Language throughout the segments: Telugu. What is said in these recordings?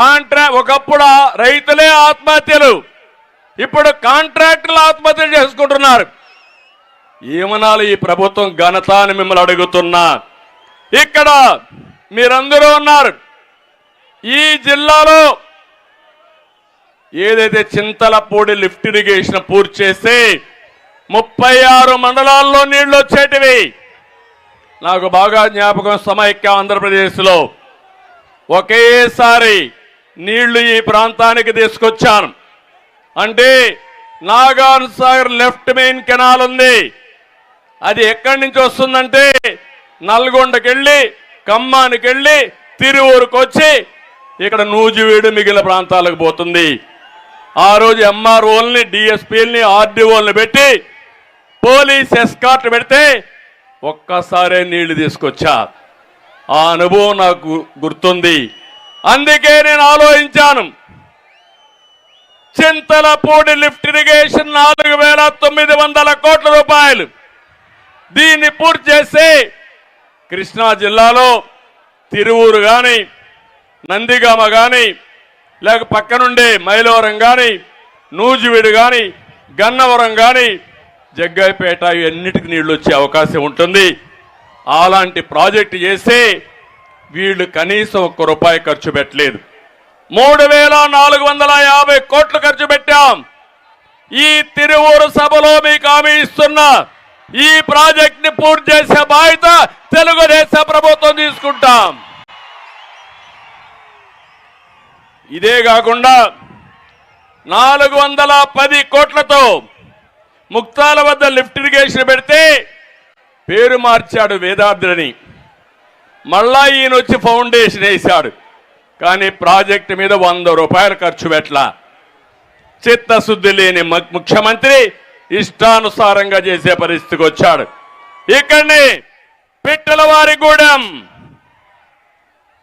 కాంట్రా ఒకప్పుడు రైతులే ఆత్మహత్యలు. ఇప్పుడు కాంట్రాక్టులు ఆత్మహత్యలు చేసుకుంటున్నారు. ఏమనాలి ఈ ప్రభుత్వం ఘనత అని మిమ్మల్ని అడుగుతున్నా. ఇక్కడ మీరందరూ ఉన్నారు. ఈ జిల్లాలో ఏదైతే చింతలపూడి లిఫ్ట్ ఇరిగేషన్ పూర్తి చేస్తే ముప్పై ఆరు మండలాల్లో నీళ్ళు వచ్చేటివి. నాకు బాగా జ్ఞాపకం సమైక్య ఆంధ్రప్రదేశ్లో ఒకేసారి నీళ్ళు ఈ ప్రాంతానికి తీసుకొచ్చాను. అంటే Nagarjuna Sagar left main canal ఉంది. అది ఎక్కడి నుంచి వస్తుందంటే నల్గొండకెళ్ళి ఖమ్మానికి వెళ్ళి తిరువూరుకు వచ్చి ఇక్కడ నూజివీడు మిగిలిన ప్రాంతాలకు పోతుంది. ఆ రోజు ఎంఆర్ఓల్ని డిఎస్పీల్ని ఆర్డీఓల్ని పెట్టి పోలీస్ ఎస్కార్ట్ పెడితే ఒక్కసారే నీళ్ళు తీసుకొచ్చా ఆ అనుభవం నాకు గుర్తుంది. అందుకే నేను ఆలోచించాను. చింతలపూడి లిఫ్ట్ ఇరిగేషన్ నాలుగు వేల తొమ్మిది వందల కోట్ల రూపాయలు. దీన్ని పూర్తి చేసి కృష్ణా జిల్లాలో తిరువూరు కానీ నందిగామ కానీ లేక పక్కనుండే మైలవరం కానీ నూజివీడు కానీ గన్నవరం కానీ జగ్గాయిపేట ఇవన్నిటికి నీళ్ళు వచ్చే అవకాశం ఉంటుంది. అలాంటి ప్రాజెక్టు చేస్తే వీళ్ళు కనీసం ఒక్క రూపాయి ఖర్చు పెట్టలేదు. మూడు వేల నాలుగు వందల యాభై కోట్లు ఖర్చు పెట్టాం. ఈ తిరువూరు సభలో మీకు హామీ ఇస్తున్నా ఈ ప్రాజెక్ట్ని పూర్తి చేసే బాధ్యత తెలుగుదేశం ప్రభుత్వం తీసుకుంటాం. ఇదే కాకుండా నాలుగు వందల పది కోట్లతో ముక్తాల వద్ద లిఫ్ట్ ఇరిగేషన్ పెడితే పేరు మార్చాడు వేదాద్రిని. మళ్ళా ఈయన వచ్చి ఫౌండేషన్ వేశాడు. కానీ ప్రాజెక్టు మీద వంద రూపాయలు ఖర్చు పెట్టలా. చిత్తశుద్ధి లేని ముఖ్యమంత్రి ఇష్టానుసారంగా చేసే పరిస్థితికి వచ్చాడు. ఇక్కడనే పిట్టలవారిగూడెం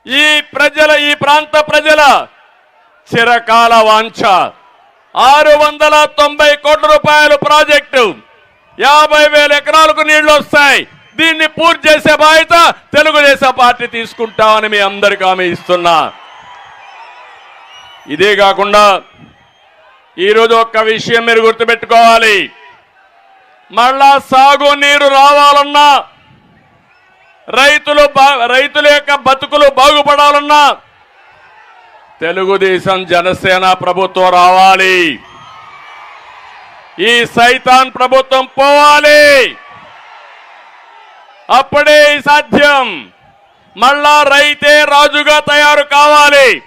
ఈ ప్రజల ఈ ప్రాంత ప్రజల చిరకాల వాంఛ. ఆరు వందల తొంభై కోట్ల రూపాయల ప్రాజెక్టు. యాభై వేల ఎకరాలకు నీళ్ళు వస్తాయి దీన్ని పూర్తి చేసే బాధ్యత తెలుగుదేశం పార్టీ తీసుకుంటామని మీ అందరికీ ఆమె ఇస్తున్నా. ఇదే కాకుండా ఈరోజు ఒక్క విషయం మీరు గుర్తుపెట్టుకోవాలి. మళ్ళా సాగు నీరు రావాలన్నా రైతులు బా- రైతుల యొక్క బతుకులు బాగుపడాలన్నా తెలుగుదేశం జనసేన ప్రభుత్వం రావాలి. ఈ సైతాన్ ప్రభుత్వం పోవాలి. అప్పుడే సాధ్యం. మళ్ళా రైతే రాజుగా తయారు కావాలి.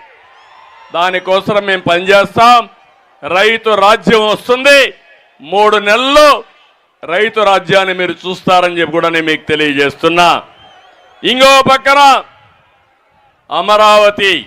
దానికోసం మేము పనిచేస్తాం రైతు రాజ్యం వస్తుంది. మూడు నెలలు రైతు రాజ్యాన్ని మీరు చూస్తారని చెప్పి కూడా నేను మీకు తెలియజేస్తున్నా. ఇంకో పక్కన అమరావతి.